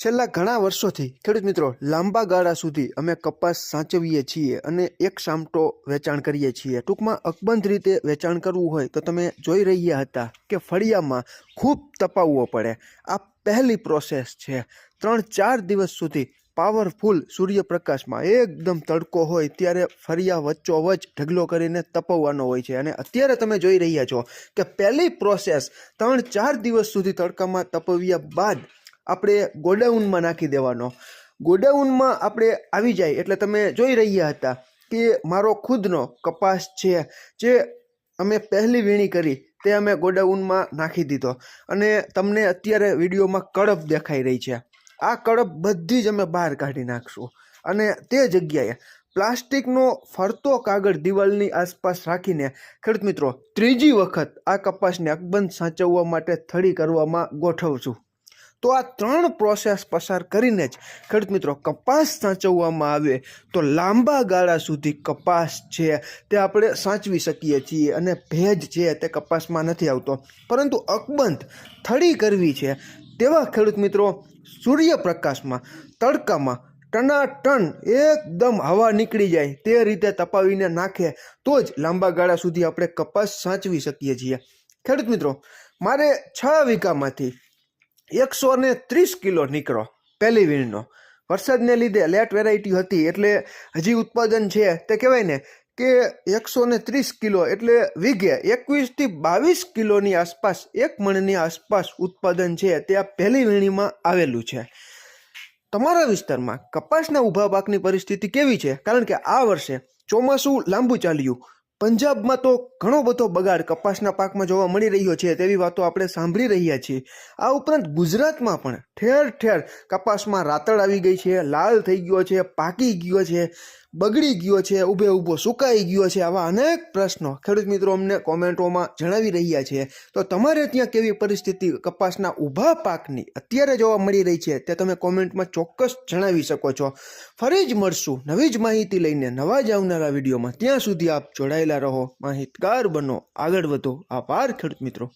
છેલ્લા ઘણા વર્ષોથી ખેડૂત મિત્રો, લાંબા ગાળા સુધી અમે કપાસ સાચવીએ છીએ અને એક સામટો વેચાણ કરીએ છીએ. ટૂંકમાં અકબંધ રીતે વેચાણ કરવું હોય તો તમે જોઈ રહ્યા હતા કે ફળિયામાં ખૂબ તપાવવો પડે. આ પહેલી પ્રોસેસ છે. ત્રણ ચાર દિવસ સુધી પાવરફુલ સૂર્યપ્રકાશમાં એકદમ તડકો હોય ત્યારે ફરિયા વચ્ચોવચ ઢગલો કરીને તપવવાનો હોય છે. અને અત્યારે તમે જોઈ રહ્યા છો કે પહેલી પ્રોસેસ ત્રણ ચાર દિવસ સુધી તડકામાં તપવ્યા બાદ આપણે ગોડાઉનમાં નાખી દેવાનો. ગોડાઉનમાં આપણે આવી જાય એટલે તમે જોઈ રહ્યા હતા કે મારો ખુદનો કપાસ છે, જે અમે પહેલી વીણી કરી તે અમે ગોડાઉનમાં નાખી દીધો. અને તમને અત્યારે વિડીયોમાં કડપ દેખાઈ રહી છે. આ કડપ બધી જ અમે બહાર કાઢી નાખશું. અને તે જગ્યાએ પ્લાસ્ટિકનો ફરતો કાગળ દિવાલની આસપાસ રાખીને, ખેડૂત મિત્રો, ત્રીજી વખત આ કપાસને અકબંધ સાચવવા માટે થળી કરવામાં ગોઠવશું તો આ ત્રણ પ્રોસેસ પસાર કરીને જ, ખેડૂત મિત્રો, કપાસ સાચવવામાં આવે તો લાંબા ગાળા સુધી કપાસ છે તે આપણે સાચવી શકીએ છીએ અને ભેજ છે તે કપાસમાં નથી આવતો. પરંતુ અકબંધ થળી કરવી છે તેવા ખેડૂત મિત્રો, સૂર્યપ્રકાશમાં, તડકામાં ટનાટન એકદમ હવા નીકળી જાય તે રીતે તપાવીને નાખે તો જ લાંબા ગાળા સુધી આપણે કપાસ સાચવી શકીએ છીએ. ખેડૂત મિત્રો, મારે છ વીઘામાંથી એકસો ને ત્રીસ કિલો નીકળો પહેલી વીણનો વરસાદને લીધે લેટ વેરાયટી હતી એટલે હજી ઉત્પાદન છે તે કહેવાય ને કે એકસો ને ત્રીસ કિલો એટલે વીઘે એકવીસથી બાવીસ કિલોની આસપાસ, એક મણની આસપાસ ઉત્પાદન છે તે આ પહેલી વીણીમાં આવેલું છે. તમારા વિસ્તારમાં કપાસના ઊભા પાકની પરિસ્થિતિ કેવી છે? કારણ કે આ વર્ષે ચોમાસું લાંબુ ચાલ્યું. પંજાબમાં તો ઘણો બધો બગાડ કપાસના પાકમાં જોવા મળી રહ્યો છે તેવી વાતો આપણે સાંભળી રહ્યા છીએ. આ ઉપરાંત ગુજરાતમાં પણ ઠેર ઠેર કપાસમાં રાતળ આવી ગઈ છે, લાલ થઈ ગયો છે, પાકી ગયો છે. બગડી ગયો છે, ઊભે ઊભો સુકાઈ ગયો છે આવા અનેક પ્રશ્નો ખેડૂત મિત્રો અમને કોમેન્ટોમાં જણાવી રહ્યા છે. તો તમારે ત્યાં કેવી પરિસ્થિતિ કપાસના ઊભા પાકની અત્યારે જોવા મળી રહી છે તે તમે કોમેન્ટમાં ચોક્કસ જણાવી શકો છો. ફરી જ મળશું નવી જ માહિતી લઈને નવા જ આવનારા વિડીયોમાં. ત્યાં સુધી આપ જોડાયેલા રહો. માહિતગાર બનો. આગળ વધો. આભાર ખેડૂત મિત્રો.